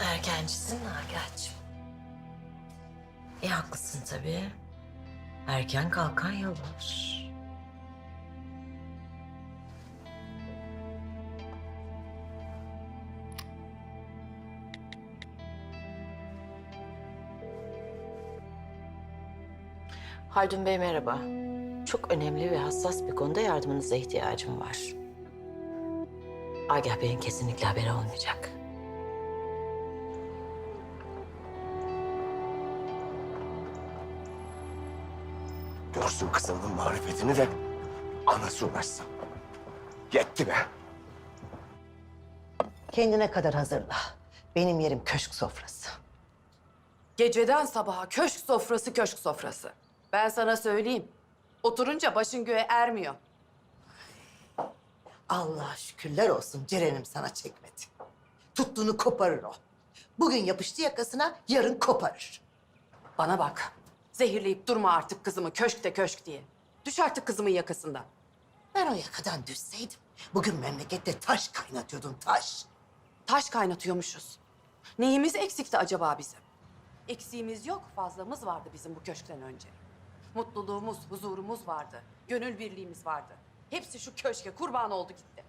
erkencisin Nagihan'cığım. E haklısın tabii. Erken kalkan yıllar. Haldun Bey merhaba. Çok önemli ve hassas bir konuda yardımınıza ihtiyacım var. Agah Bey'in kesinlikle haberi olmayacak. Görsün kızının marifetini de anası uğraşsın. Yetti be. Kendine kadar hazırla. Benim yerim köşk sofrası. Geceden sabaha köşk sofrası köşk sofrası. Ben sana söyleyeyim. Oturunca başın göğe ermiyor. Allah'a şükürler olsun Ceren'im sana çekmedi. Tuttuğunu koparır o. Bugün yapıştı yakasına, yarın koparır. Bana bak. Zehirleyip durma artık kızımı köşkte köşk diye. Düş artık kızımın yakasından. Ben o yakadan düşseydim, bugün memlekette taş kaynatıyordum, taş. Taş kaynatıyormuşuz. Neyimiz eksikti acaba bizim? Eksiğimiz yok, fazlamız vardı bizim bu köşkten önce. Mutluluğumuz, huzurumuz vardı. Gönül birliğimiz vardı. Hepsi şu köşke kurban oldu gitti.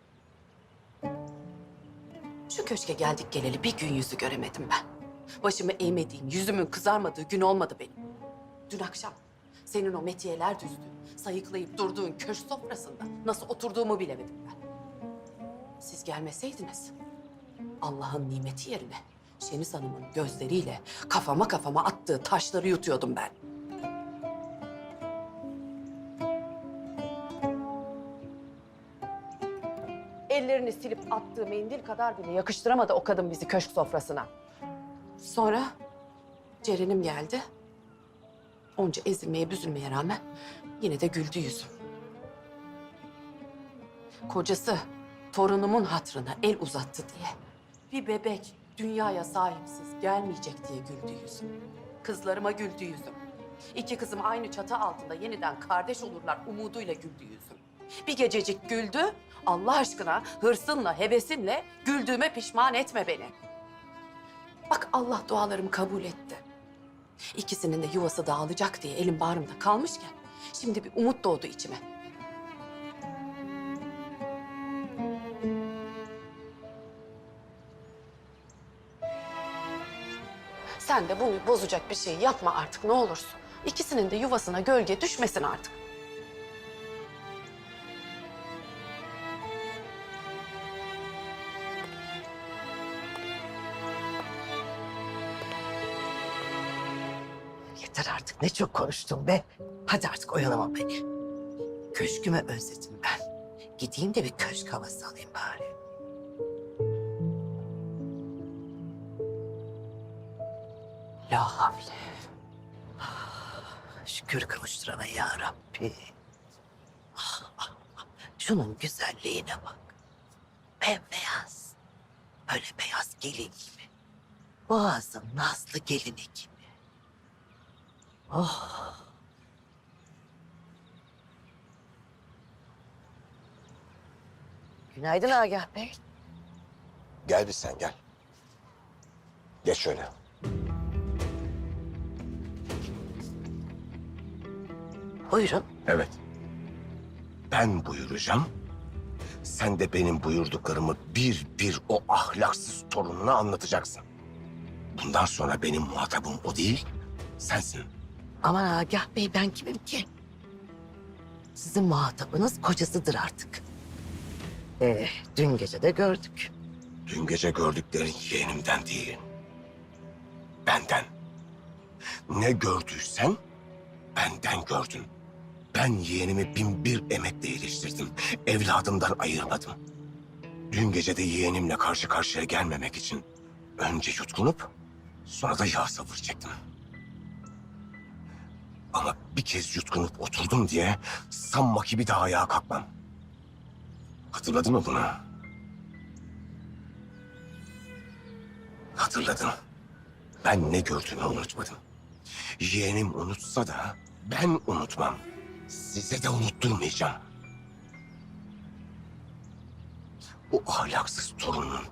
Şu köşke geldik geleli bir gün yüzü göremedim ben. Başımı eğmediğim, yüzümün kızarmadığı gün olmadı benim. Dün akşam senin o metiyeler düzdüğün, sayıklayıp durduğun köşk sofrasında nasıl oturduğumu bilemedim ben. Siz gelmeseydiniz Allah'ın nimeti yerine Şeniz Hanım'ın gözleriyle kafama kafama attığı taşları yutuyordum ben. Ellerini silip attığı mendil kadar bile yakıştıramadı o kadın bizi köşk sofrasına. Sonra Ceren'im geldi. Onca ezilmeye büzülmeye rağmen yine de güldü yüzüm. Kocası torunumun hatırına el uzattı diye. Bir bebek dünyaya sahipsiz gelmeyecek diye güldü yüzüm. Kızlarıma güldü yüzüm. İki kızım aynı çatı altında yeniden kardeş olurlar umuduyla güldü yüzüm. Bir gececik güldü. Allah aşkına hırsınla, hevesinle güldüğüme pişman etme beni. Bak Allah dualarımı kabul etti. İkisinin de yuvası dağılacak diye elim bağrımda kalmışken şimdi bir umut doğdu içime. Sen de bunu bozacak bir şey yapma artık ne olursun. İkisinin de yuvasına gölge düşmesin artık. Yeter artık, ne çok konuştun be. Hadi artık oyalama beni. Köşkümü özledim ben. Gideyim de bir köşk havası alayım bari. La havle. Ah, Şükür kavuşturana ya Rabbi. Ah, ah. Şunun güzelliğine bak. Bembeyaz. Böyle beyaz gelin gibi. Boğazın nazlı gelini gibi. Oh. Günaydın Agah Bey. Gel bir sen gel. Geç şöyle. Buyurun. Evet. Ben buyuracağım. Sen de benim buyurduklarımı bir bir o ahlaksız torununa anlatacaksın. Bundan sonra benim muhatabım o değil, sensin. Aman Agah Bey ben kimim ki? Sizin muhatabınız kocasıdır artık. Ee, dün gece de gördük. Dün gece gördüklerin yeğenimden değil. Benden. Ne gördüysen benden gördün. Ben yeğenimi bin bir emekle iyileştirdim. Evladımdan ayırmadım. Dün gece de yeğenimle karşı karşıya gelmemek için önce yutkunup sonra da yağ sabır çektim. Ama bir kez yutkunup oturdum diye sanma ki bir daha ayağa kalkmam. Hatırladın mı bunu? Hatırladın. Ben ne gördüğümü unutmadım. Yeğenim unutsa da ben unutmam. Size de unutturmayacağım. O ahlaksız torunun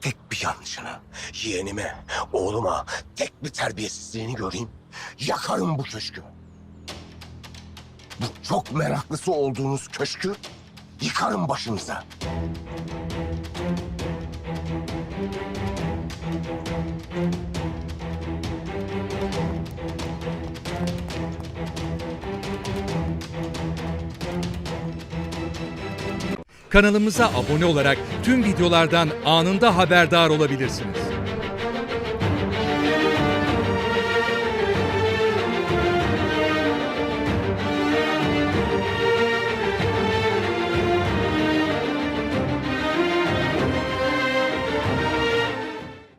tek bir yanlışını, yeğenime, oğluma tek bir terbiyesizliğini göreyim, yakarım bu köşkü. Bu çok meraklısı olduğunuz köşkü yıkarım başınıza. Kanalımıza abone olarak tüm videolardan anında haberdar olabilirsiniz.